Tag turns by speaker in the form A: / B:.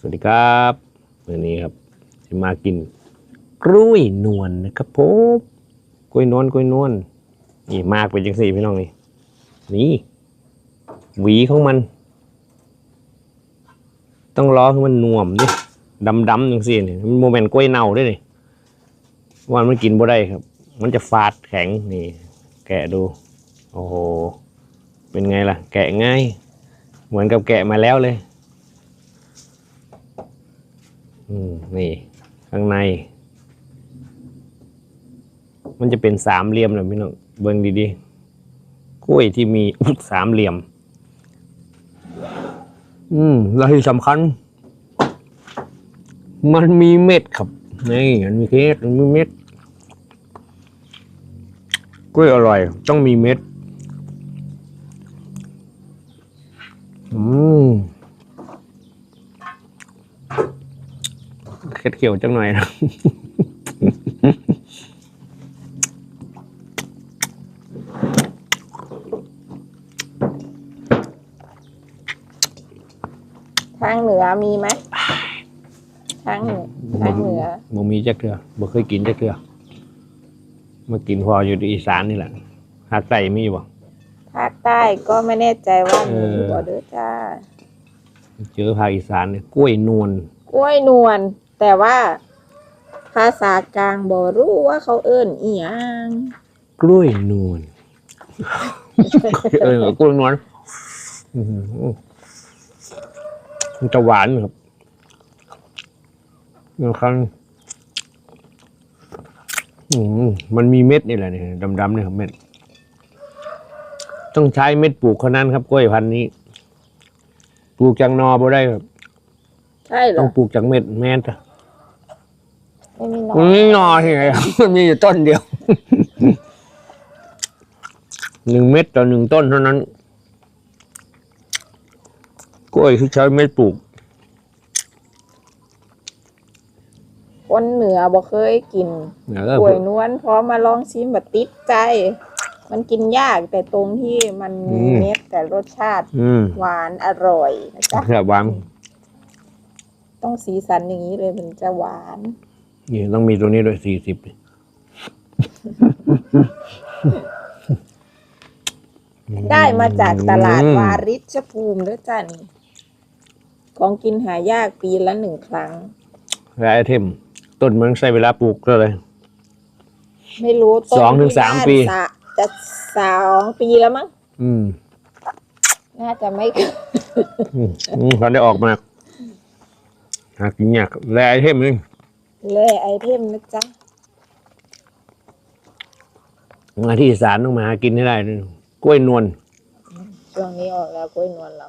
A: สวัสดีครับวันนี้ครับจะมากินกล้วยนวลนะครับผมกล้วยนวลกล้วยนวลนี่มากไปจังสี่พี่น้องนี่นี่หวีของมัน ต้องรอให้มันนวมดิดำดำจังสี่นี่มันโมเมนต์กล้วยเน่าด้วยนี่วันมันกินบ่ได้ครับ มันจะฟาดแข็งนี่ แกะดู โอ้โหเป็นไงล่ะ แกะง่าย เหมือนกับแกะมาแล้วเลย อืม นี่ ข้างใน มันจะเป็นสามเหลี่ยมเลยพี่น้องเบิ่งดีๆกล้วยที่มีสามเหลี่ยม อืมแล้วที่สำคัญ มันมีเม็ดครับนี่มันมีเม็ดมันมีเม็ดกล้วยอร่อย ต้องมีเม็ด อืม เค็ดเขียวจังหน่อยนะ
B: ทางเหนือมีไหมทางเหนือทางเหนือ
A: บ่มีจักเทือบ่เคยกินจักเทือมากินพออยู่ที่อีสานนี่แหละหาดใส่มีบ่
B: ภาคใต้ก็ไม่แน่ใจว่ามี
A: เออ
B: หรือเปล่าเด้อจ้า
A: เจอภาคอีสานเนี่ยกล้วยนวล
B: กล้วยนวล แต่ว่า ภาษากลางบ่รู้ว่าเขาเอิ้นอีหยัง
A: กล้วยนวลเออกล้วยนวลอื้อหือมันจะหวานครับบางครั้งอืมมันมีเม็ดนี่แหละเนี่ยดำๆเนี่ยครับเม็ด ต้องใช้เม็ดปลูกเท่านั้นครับกล้วยพันธุ์นี้ ปลูกจากนอบ่ได้ครับ
B: ใช่เหร
A: ต้อ
B: อง
A: ปลูกจากเม็ดแม่นจ้ะ
B: ไม่มีหนอ
A: มันไม่นอที่ไหนครับมันมีอยู่ต้นเดียว หนึ่งเม็ดต่อหนึ่งต้นเท่านั้น กล้วยที่ใช้เม็ดปลูก
B: คนเหนือบ่เคยกิน
A: เนี่ยก็
B: กล้วยนวลพอมาลองชิมแบบติดใจ มันกินยากแต่ตรงที่มันมีเม็ดแต่รสชาติ
A: อืม
B: หวานอร่อยนะจ๊ะ
A: แบบหวาน
B: ต้องสีสันอย่างนี้เลยมันจะหวาน
A: นี่ต้องมีตัวนี้ด้วยสี่สิบ
B: ได้มาจากตลาดวาริชภูมิด้วยจ้ะนี่ของกินหายากปีละหนึ่งครั้ง
A: และไอเทม ต้นมันใช้เวลาปลูกเท่าไหร่
B: ไม่รู้ต้น
A: สองถึง
B: ที่
A: สาม
B: บ้น
A: ปี
B: สะจะสองปีแล้วมั้ง
A: อืม
B: น่าจะไม่
A: อืมอืมเขาได้ออกมาหากินยากและไอเทมนึง
B: เลยไอเทมนะจ๊ะ
A: มาที่อีสานต้องมาหากินให้ได้ด้วยกล้วยนวล
B: ช่วงนี้ออกแล้วกล้วยนวลเรา